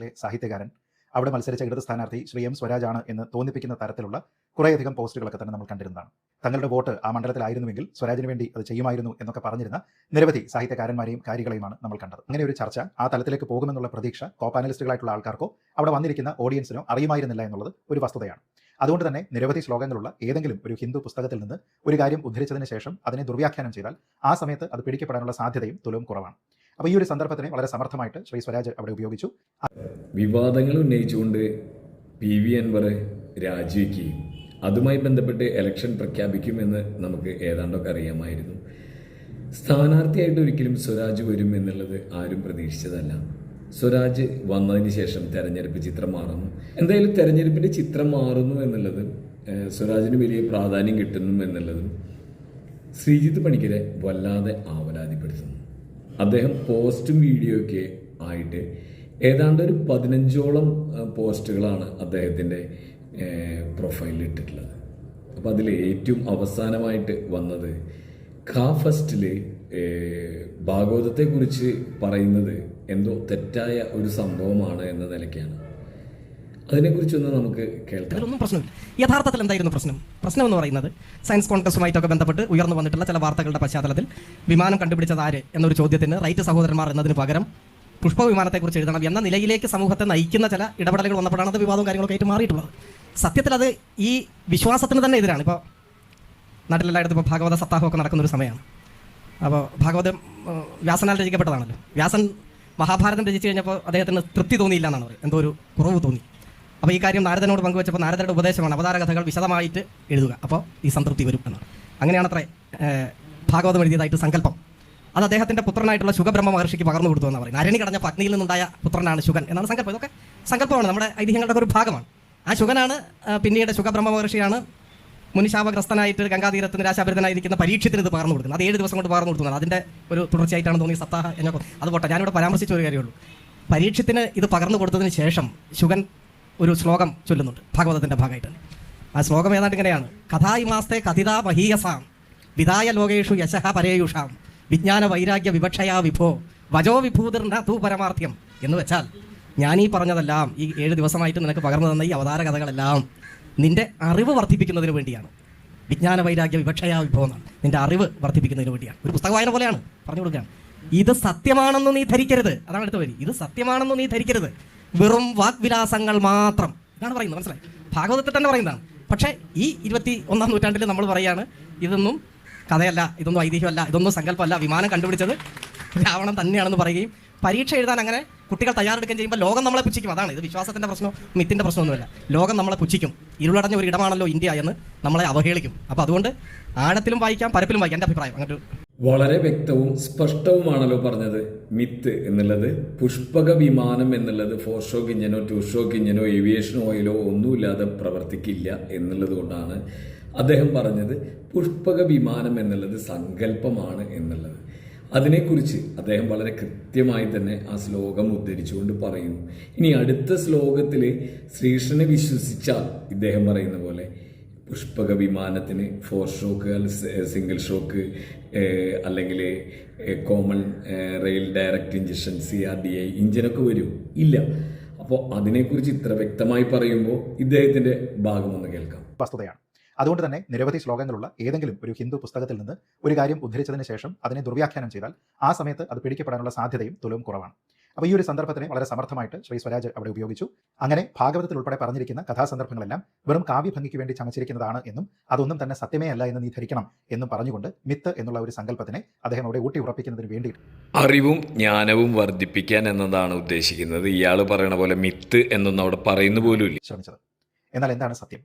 ലെ സാഹിത്യകാരൻ. അവിടെ മത്സരിച്ച ഇടത് സ്ഥാനാർത്ഥി ശ്രീ എം സ്വരാജാണ് എന്ന് തോന്നിപ്പിക്കുന്ന തരത്തിലുള്ള കുറേയധികം പോസ്റ്റുകളൊക്കെ തന്നെ നമ്മൾ കണ്ടിരുന്നതാണ്. തങ്ങളുടെ വോട്ട് ആ മണ്ഡലത്തിലായിരുന്നുവെങ്കിൽ സ്വരാജിന് വേണ്ടി അത് ചെയ്യുമായിരുന്നു എന്നൊക്കെ പറഞ്ഞിരുന്ന നിരവധി സാഹിത്യകാരന്മാരെയും കാര്യങ്ങളെയുമാണ് നമ്മൾ കണ്ടത്. അങ്ങനെ ഒരു ചർച്ച ആ തലത്തിലേക്ക് പോകുമെന്നുള്ള പ്രതീക്ഷ കോ പാനലിസ്റ്റുകളായിട്ടുള്ള ആൾക്കാർക്കോ അവിടെ വന്നിരിക്കുന്ന ഓഡിയൻസിനോ അറിയുമായിരുന്നില്ല എന്നുള്ളത് ഒരു വസ്തുതയാണ്. അതുകൊണ്ട് തന്നെ നിരവധി ശ്ലോകങ്ങളുള്ള ഏതെങ്കിലും ഒരു ഹിന്ദു പുസ്തകത്തിൽ നിന്ന് ഒരു കാര്യം ഉദ്ധരിച്ചതിന് ശേഷം അതിനെ ദുർവ്യാഖ്യാനം ചെയ്താൽ ആ സമയത്ത് അത് പിടിക്കപ്പെടാനുള്ള സാധ്യതയും തുലവും കുറവാണ്. അപ്പോൾ ഈ ഒരു സന്ദർഭത്തിനെ വളരെ സമർത്ഥമായിട്ട് ശ്രീ സ്വരാജ് അവിടെ ഉപയോഗിച്ചു. വിവാദങ്ങൾ ഉന്നയിച്ചുകൊണ്ട് പി വി അൻവർ രാജിവെക്കുകയും അതുമായി ബന്ധപ്പെട്ട് ഇലക്ഷൻ പ്രഖ്യാപിക്കുമെന്ന് നമുക്ക് ഏതാണ്ടൊക്കെ അറിയാമായിരുന്നു. സ്ഥാനാർത്ഥിയായിട്ട് ഒരിക്കലും സ്വരാജ് വരും എന്നുള്ളത് ആരും പ്രതീക്ഷിച്ചതല്ല. സ്വരാജ് വന്നതിന് ശേഷം തെരഞ്ഞെടുപ്പ് ചിത്രം മാറുന്നു. എന്തായാലും തെരഞ്ഞെടുപ്പിന്റെ ചിത്രം മാറുന്നു എന്നുള്ളത് സ്വരാജിന് വലിയ പ്രാധാന്യം കിട്ടുന്നു എന്നുള്ളതും ശ്രീജിത്ത് പണിക്കരെ വല്ലാതെ ആവലാതിപ്പെടുത്തുന്നു. അദ്ദേഹം പോസ്റ്റും വീഡിയോ ഒക്കെ ആയിട്ട് ഏതാണ്ട് ഒരു പതിനഞ്ചോളം പോസ്റ്റുകളാണ് അദ്ദേഹത്തിന്റെ പ്രൊഫൈലിൽ ഇട്ടിട്ടുള്ളത്. അപ്പോൾ അതിൽ ഏറ്റവും അവസാനമായിട്ട് വന്നത് ഖാ ഫസ്റ്റിൽ ഭാഗവതത്തെക്കുറിച്ച് പറയുന്നത് എന്തോ തെറ്റായ ഒരു സംഭവമാണ് എന്ന നിലയ്ക്കാണ്. അതിനെക്കുറിച്ചൊന്ന് നമുക്ക് കേൾക്കാം. ഇതിലൊന്നും പ്രശ്നമില്ല. യഥാർത്ഥത്തിൽ എന്തായിരുന്നു പ്രശ്നം? പ്രശ്നം എന്ന് പറയുന്നത് സയൻസ് കോൺഗ്രസുമായിട്ടൊക്കെ ബന്ധപ്പെട്ട് ഉയർന്നു വന്നിട്ടുള്ള ചില വാർത്തകളുടെ പശ്ചാത്തലത്തിൽ വിമാനം കണ്ടുപിടിച്ചത് ആര് എന്നൊരു ചോദ്യത്തിന് റൈറ്റ് സഹോദരന്മാർ എന്നതിന് പകരം പുഷ്പ വിമാനത്തെക്കുറിച്ച് എഴുതണം എന്ന നിലയിലേക്ക് സമൂഹത്തെ നയിക്കുന്ന ചില ഇടപെടലുകൾ വന്നപ്പോഴാണ് അത് വിവാദവും കാര്യങ്ങളൊക്കെ ആയിട്ട് മാറിയിട്ടുള്ളത്. സത്യത്തിൽ അത് ഈ വിശ്വാസത്തിന് തന്നെ എതിരാണ്. ഇപ്പോൾ നാട്ടിലെല്ലായിടത്തും ഇപ്പോൾ ഭാഗവത സപ്താഹമൊക്കെ നടക്കുന്ന ഒരു സമയമാണ്. അപ്പോൾ ഭാഗവതം വ്യാസനാൽ രചിക്കപ്പെട്ടതാണല്ലോ. വ്യാസൻ മഹാഭാരതം രചിച്ചു കഴിഞ്ഞപ്പോൾ അദ്ദേഹത്തിന് തൃപ്തി തോന്നിയില്ല എന്നാണ് എന്തോ ഒരു കുറവ് തോന്നി. അപ്പോൾ ഈ കാര്യം നാരദനോട് പങ്കുവച്ചപ്പോൾ നാരദരുടെ ഉപദേശമാണ് അവതാര കഥകൾ വിശദമായിട്ട് എഴുതുക. അപ്പോൾ ഈ സംതൃപ്തി വരും എന്നാണ്. അങ്ങനെയാണ് അത്രേ ഭാഗവതം എഴുതിയതായിട്ട് സങ്കല്പം. അത് അദ്ദേഹത്തിന്റെ പുത്രനായിട്ടുള്ള ശുഖബ്രഹ്മ മഹർഷിക്ക് പകർന്നു കൊടുത്തു എന്ന് പറയുന്നത്. അരണി കടഞ്ഞ പത്നിയിൽ നിന്നുണ്ടായ പുത്രനാണ് ശുഖൻ എന്നാണ് സങ്കല്പം. ഇതൊക്കെ സങ്കല്പമാണ്. നമ്മുടെ ഐതിഹ്യങ്ങളുടെ ഒരു ഭാഗമാണ്. ആ ശുഖനാണ് പിന്നീട് ശുഖബ്രഹ്മ മഹർഷിയാണ് മുനിശാപഗ്രസ്തനായിട്ട് ഗംഗാതീരത്ത് നിരാശാഭരിതനായിരിക്കുന്ന പരീക്ഷത്തിന് ഇത് പകർന്നു കൊടുക്കുന്നത്. അത് ഏഴ് ദിവസം കൊണ്ട് പകർന്നു കൊടുക്കുന്നത് അതിന്റെ ഒരു തുടർച്ചയായിട്ടാണ് തോന്നിയ സത്താഹ എന്നൊക്കെ. അത് പോട്ടെ ഞാനിവിടെ പരാമർശിച്ച ഒരു കാര്യമുള്ളൂ പരീക്ഷത്തിന് ഇത് പകർന്നു കൊടുത്തതിന് ശേഷം ശുഗൻ ഒരു ശ്ലോകം ചൊല്ലുന്നുണ്ട്. ഭാഗവതത്തിന്റെ ഭാഗമായിട്ട്. ആ ശ്ലോകം ഏതാണ്ട് ഇങ്ങനെയാണ്. കഥായിമാസ്തെ കഥിതാ മഹീയസാം വിധായ ലോകേഷു യശഹ പരേയുഷാം വിജ്ഞാന വൈരാഗ്യ വിവക്ഷയാ വിഭോ വജോ വിഭൂതിർണ തൂ പരമാർത്ഥ്യം എന്ന് വെച്ചാൽ ഞാൻ ഈ പറഞ്ഞതെല്ലാം ഈ ഏഴ് ദിവസമായിട്ട് നിനക്ക് പകർന്നു തന്ന ഈ അവതാര കഥകളെല്ലാം നിന്റെ അറിവ് വർദ്ധിപ്പിക്കുന്നതിന് വേണ്ടിയാണ്. വിജ്ഞാന വൈരാഗ്യ വിവക്ഷയാ വിഭവം എന്നാണ്. നിന്റെ അറിവ് വർദ്ധിപ്പിക്കുന്നതിന് വേണ്ടിയാണ്. ഒരു പുസ്തക വായന പോലെയാണ്. പറഞ്ഞു കൊടുക്കുകയാണ്. ഇത് സത്യമാണെന്ന് നീ ധരിക്കരുത്. അതാണ് അടുത്ത വരി. ഇത് സത്യമാണെന്ന് നീ ധരിക്കരുത്. വെറും വാഗ്വിലാസങ്ങൾ മാത്രം. ഇതാണ് പറയുന്നത് മനസ്സിലായി? ഭാഗവതത്തിൽ തന്നെ പറയുന്നതാണ്. പക്ഷേ ഈ ഇരുപത്തി ഒന്നാം നൂറ്റാണ്ടിൽ നമ്മൾ പറയാണ് ഇതൊന്നും കഥയല്ല ഇതൊന്നും ഐതിഹ്യമല്ല ഇതൊന്നും സങ്കല്പമല്ല വിമാനം കണ്ടുപിടിച്ചത് രാവണൻ തന്നെയാണെന്ന് പറയുകയും പരീക്ഷ എഴുതാൻ അങ്ങനെ കുട്ടികൾ തയ്യാറെടുക്കുകയും ചെയ്യുമ്പോൾ ലോകം നമ്മളെ പുച്ഛിക്കും. അതാണ് ഇത് വിശ്വാസത്തിന്റെ പ്രശ്നമോ മിത്തിന്റെ പ്രശ്നമൊന്നുമല്ല. ലോകം നമ്മളെ പുച്ഛിക്കും. ഇരുളടഞ്ഞ ഒരു ഇടമാണല്ലോ ഇന്ത്യ എന്ന് നമ്മളെ അവഹേളിക്കും. അപ്പോൾ അതുകൊണ്ട് ആഴത്തിലും വായിക്കാം പരപ്പിലും വായിക്കാം. എന്റെ അഭിപ്രായം. അങ്ങനെ ഒരു വളരെ വ്യക്തവും സ്പഷ്ടവുമാണല്ലോ പറഞ്ഞത്. മിത്ത് എന്നുള്ളത് പുഷ്പക വിമാനം എന്നുള്ളത് ഫോർ ഷോക്ക് ഇഞ്ചനോ ടു ഷോക്ക് ഇഞ്ചനോ ഏവിയേഷൻ ഓയിലോ ഒന്നുമില്ലാതെ പ്രവർത്തിക്കില്ല എന്നുള്ളത് കൊണ്ടാണ് അദ്ദേഹം പറഞ്ഞത് പുഷ്പക വിമാനം എന്നുള്ളത് സങ്കല്പമാണ് എന്നുള്ളത്. അതിനെക്കുറിച്ച് അദ്ദേഹം വളരെ കൃത്യമായി തന്നെ ആ ശ്ലോകം ഉദ്ധരിച്ചുകൊണ്ട് പറയുന്നു. ഇനി അടുത്ത ശ്ലോകത്തിൽ ശ്രീകൃഷ്ണനെ വിശ്വസിച്ചാൽ ഇദ്ദേഹം പറയുന്ന പോലെ പുഷ്പക വിമാനത്തിന് ഫോർ ഷോക്ക് സിംഗിൾ ഷോക്ക് അല്ലെങ്കിൽ common rail direct injection C R D I ഇഞ്ചിനൊക്കെ വരും. ഇല്ല. അപ്പോൾ അതിനെക്കുറിച്ച് ഇത്ര വ്യക്തമായി പറയുമ്പോൾ ഇദ്ദേഹത്തിന്റെ ഭാഗമൊന്ന് കേൾക്കാം. വസ്തുതയാണ്. അതുകൊണ്ട് തന്നെ നിരവധി ശ്ലോകങ്ങളുള്ള ഏതെങ്കിലും ഒരു ഹിന്ദു പുസ്തകത്തിൽ നിന്ന് ഒരു കാര്യം ഉദ്ധരിച്ചതിന് ശേഷം അതിനെ ദുർവ്യാഖ്യാനം ചെയ്താൽ ആ സമയത്ത് അത് പിടിക്കപ്പെടാനുള്ള സാധ്യതയും തുലവും കുറവാണ്. അപ്പോൾ ഈ ഒരു സന്ദർഭത്തിനെ വളരെ സമർത്ഥമായിട്ട് ശ്രീ സ്വരാജ് അവിടെ ഉപയോഗിച്ചു. അങ്ങനെ ഭാഗവതത്തിൽ ഉൾപ്പെടെ പറഞ്ഞിരിക്കുന്ന കഥാസന്ദർഭങ്ങളെല്ലാം വെറും കാവ്യഭംഗിക്ക് വേണ്ടി ചമച്ചിരിക്കുന്നതാണ് എന്നും അതൊന്നും തന്നെ സത്യമേ അല്ല എന്ന് നീ ധരിക്കണം എന്നും പറഞ്ഞുകൊണ്ട് മിത്ത് എന്നുള്ള ഒരു സങ്കല്പത്തിനെ അദ്ദേഹം അവിടെ ഊട്ടി ഉറപ്പിക്കുന്നതിന് വേണ്ടി അറിവും ജ്ഞാനവും വർദ്ധിപ്പിക്കാൻ എന്നതാണ് ഉദ്ദേശിക്കുന്നത്. ഇയാൾ പറയണ പോലെ മിത്ത് എന്നൊന്നും അവിടെ പറയുന്ന പോലും ഇല്ല. ശ്രമിച്ചത്. എന്നാൽ എന്താണ് സത്യം?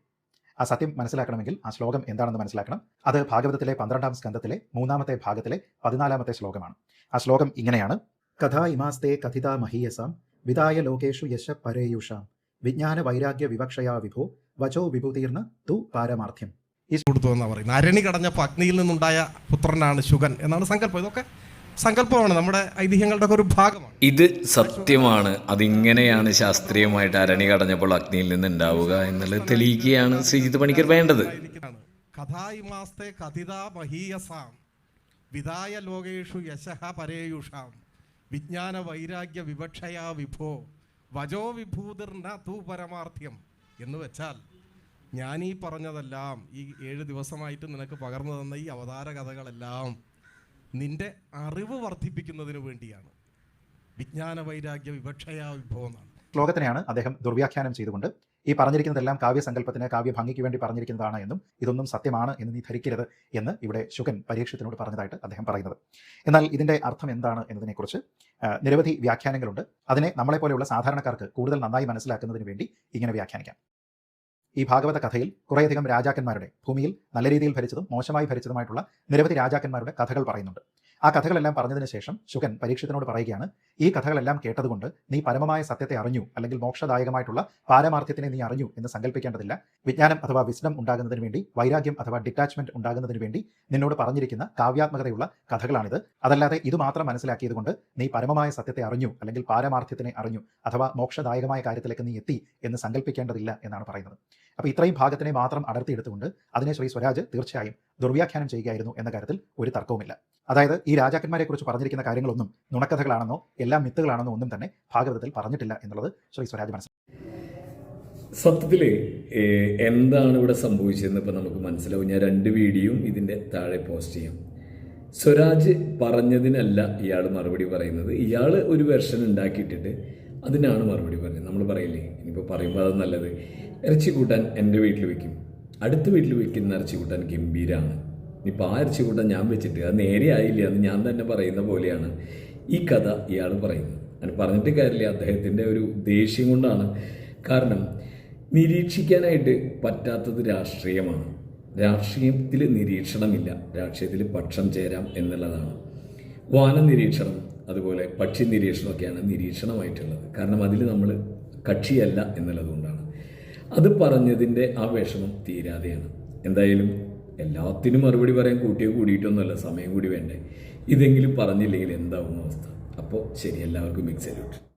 ആ സത്യം മനസ്സിലാക്കണമെങ്കിൽ ആ ശ്ലോകം എന്താണെന്ന് മനസ്സിലാക്കണം. അത് ഭാഗവതത്തിലെ പന്ത്രണ്ടാം സ്കന്ധത്തിലെ മൂന്നാമത്തെ ഭാഗത്തിലെ പതിനാലാമത്തെ ശ്ലോകമാണ്. ആ ശ്ലോകം ഇങ്ങനെയാണ്. കഥാ ഇമാസ്തേ കഥിത മഹീയസാം വിതായ ലോകേഷു യശ പരേയുഷാം വിജ്ഞാന വൈരാഗ്യ വിവക്ഷയാ വിഭോ വചോ വിഭൂതീർണ തു പാരമാർത്ഥ്യം. കൊടുത്തു എന്നാണ് പറയുന്നത്. അരണി കടഞ്ഞപ്പോൾ അഗ്നിയിൽ നിന്നുണ്ടായ പുത്രനാണ് ശുഗൻ എന്നാണ് സങ്കല്പം. ഇതൊക്കെ സങ്കല്പമാണ്. നമ്മുടെ ഐതിഹ്യങ്ങളുടെ ഒരു ഭാഗമാണ്. ഇത് സത്യമാണ്. അതിങ്ങനെയാണ് ശാസ്ത്രീയമായിട്ട് അരണി കടഞ്ഞപ്പോൾ അഗ്നിയിൽ നിന്ന് ഉണ്ടാവുക എന്നുള്ളത് തെളിയിക്കുകയാണ് ശ്രീജിത് പണിക്കർ വേണ്ടത്. കഥായിമാസ്തേ കഥായിമാസ്തെ കഥിതാ മഹീയസാം വിതായ ലോകേഷു യശഹ പരേയുഷാം. വിജ്ഞാന വൈരാഗ്യ വിവക്ഷയാ വിഭോ. വജോ വിഭൂതിർണ തൂ പരമാർത്ഥ്യം എന്ന് വെച്ചാൽ ഞാൻ ഈ പറഞ്ഞതെല്ലാം ഈ ഏഴ് ദിവസമായിട്ട് നിനക്ക് പകർന്നു തന്ന ഈ അവതാര കഥകളെല്ലാം നിന്റെ അറിവ് വർദ്ധിപ്പിക്കുന്നതിന് വേണ്ടിയാണ്. വിജ്ഞാന വൈരാഗ്യ വിവക്ഷയാ വിഭവം എന്നാണ്. ശ്ലോകത്തിനെയാണ് അദ്ദേഹം ദുർവ്യാഖ്യാനം ചെയ്തുകൊണ്ട് ഈ പറഞ്ഞിരിക്കുന്നതെല്ലാം കാവ്യസങ്കല്പത്തിന് കാവ്യഭംഗിക്ക് വേണ്ടി പറഞ്ഞിരിക്കുന്നതാണ് എന്നും ഇതൊന്നും സത്യമാണ് എന്ന് നീ ധരിക്കരുത് എന്ന് ഇവിടെ ശുകൻ പരീക്ഷത്തിനോട് പറഞ്ഞതായിട്ട് അദ്ദേഹം പറയുന്നത്. എന്നാൽ ഇതിന്റെ അർത്ഥം എന്താണ് എന്നതിനെക്കുറിച്ച് നിരവധി വ്യാഖ്യാനങ്ങളുണ്ട്. അതിനെ നമ്മളെപ്പോലെയുള്ള സാധാരണക്കാർക്ക് കൂടുതൽ നന്നായി മനസ്സിലാക്കുന്നതിന് വേണ്ടി ഇങ്ങനെ വ്യാഖ്യാനിക്കാം. ഈ ഭാഗവത കഥയിൽ കുറേയധികം രാജാക്കന്മാരുടെ ഭൂമിയിൽ നല്ല രീതിയിൽ ഭരിച്ചതും മോശമായി ഭരിച്ചതുമായിട്ടുള്ള നിരവധി രാജാക്കന്മാരുടെ കഥകൾ പറയുന്നുണ്ട്. ആ കഥകളെല്ലാം പറഞ്ഞതിന് ശേഷം ശുകൻ പരീക്ഷത്തിനോട് പറയുകയാണ് ഈ കഥകളെല്ലാം കേട്ടതുകൊണ്ട് നീ പരമമായ സത്യത്തെ അറിഞ്ഞു അല്ലെങ്കിൽ മോക്ഷദായകമായിട്ടുള്ള പാരമാർത്ഥ്യത്തിനെ നീ അറിഞ്ഞു എന്ന് സങ്കല്പിക്കേണ്ടതില്ല വിജ്ഞാനം അഥവാ വിസ്ഡം ഉണ്ടാകുന്നതിന് വേണ്ടി വൈരാഗ്യം അഥവാ ഡിറ്റാച്ച്മെന്റ് ഉണ്ടാകുന്നതിന് വേണ്ടി നിന്നോട് പറഞ്ഞിരിക്കുന്ന കാവ്യാത്മകതയുള്ള കഥകളാണിത്. അതല്ലാതെ ഇത് മാത്രം മനസ്സിലാക്കിയതുകൊണ്ട് നീ പരമമായ സത്യത്തെ അറിഞ്ഞു അല്ലെങ്കിൽ പാരമാർത്ഥ്യത്തിനെ അറിഞ്ഞു അഥവാ മോക്ഷദായകമായ കാര്യത്തിലേക്ക് നീ എത്തി എന്ന് സങ്കല്പിക്കേണ്ടതില്ല എന്നാണ് പറയുന്നത്. അപ്പോൾ ഇത്രയും ഭാഗത്തിനെ മാത്രം അടർത്തിയെടുത്തുകൊണ്ട് അതിനെ ശ്രീ സ്വരാജ് തീർച്ചയായും ദുർവ്യാഖ്യാനം ചെയ്യുകയായിരുന്നു എന്ന കാര്യത്തിൽ ഒരു തർക്കവുമില്ല. അതായത് ഈ രാജാക്കന്മാരെ കുറിച്ച് പറഞ്ഞിരിക്കുന്ന കാര്യങ്ങളൊന്നും നുണക്കഥകളാണെന്നോ എല്ലാം മിത്തുകളാണെന്നോ ഒന്നും തന്നെ ഭാഗവതത്തിൽ പറഞ്ഞിട്ടില്ല എന്നുള്ളത് ശ്രീ സ്വരാജ് മനസ്സിലാക്കി. സത്യത്തിൽ എന്താണ് ഇവിടെ സംഭവിച്ചതെന്ന് ഇപ്പം നമുക്ക് മനസ്സിലാവും. ഞാൻ രണ്ട് വീഡിയോയും ഇതിന്റെ താഴെ പോസ്റ്റ് ചെയ്യാം. സ്വരാജ് പറഞ്ഞതിനല്ല ഇയാൾ മറുപടി പറയുന്നത്. ഇയാൾ ഒരു വെർഷൻ ഉണ്ടാക്കിയിട്ടിട്ട് അതിനാണ് മറുപടി പറഞ്ഞത്. നമ്മൾ പറയില്ലേ ഇനിയിപ്പോൾ പറയുമ്പോൾ അത് നല്ലത്. ഇറച്ചി കൂട്ടാൻ എന്റെ വീട്ടിൽ വെക്കും. അടുത്ത വീട്ടിൽ വെക്കുന്ന ഇറച്ചി കൂട്ടാൻ ഗംഭീരമാണ് ഇനിയിപ്പോൾ ആ ഇറച്ചി കൂട്ടാൻ ഞാൻ വെച്ചിട്ട് അത് നേരെ ആയില്ല എന്ന് ഞാൻ തന്നെ പറയുന്ന പോലെയാണ് ഈ കഥ ഇയാൾ പറയുന്നത്. അങ്ങനെ പറഞ്ഞിട്ട് കാര്യമില്ല അദ്ദേഹത്തിന്റെ ഒരു ദേഷ്യം കൊണ്ടാണ്. കാരണം നിരീക്ഷിക്കാനായിട്ട് പറ്റാത്തത് രാഷ്ട്രീയമാണ്. രാഷ്ട്രീയത്തിൽ നിരീക്ഷണമില്ല രാഷ്ട്രീയത്തിൽ പക്ഷം ചേരാം എന്നുള്ളതാണ്. വാന നിരീക്ഷണം അതുപോലെ പക്ഷി നിരീക്ഷണമൊക്കെയാണ് നിരീക്ഷണമായിട്ടുള്ളത്. കാരണം അതിൽ നമ്മൾ കക്ഷിയല്ല എന്നുള്ളതുകൊണ്ടാണ്. അത് പറഞ്ഞതിന്റെ ആ വിഷമം തീരാതെയാണ്. എന്തായാലും എല്ലാത്തിനും മറുപടി പറയാൻ കൂട്ടിയോ കൂടിയിട്ടൊന്നുമല്ല സമയം കൂടി വേണ്ടേ? ഇതെങ്കിലും പറഞ്ഞില്ലെങ്കിൽ എന്താവും അവസ്ഥ. അപ്പോൾ ശരി എല്ലാവർക്കും മിക്സ് സല്യൂട്ട്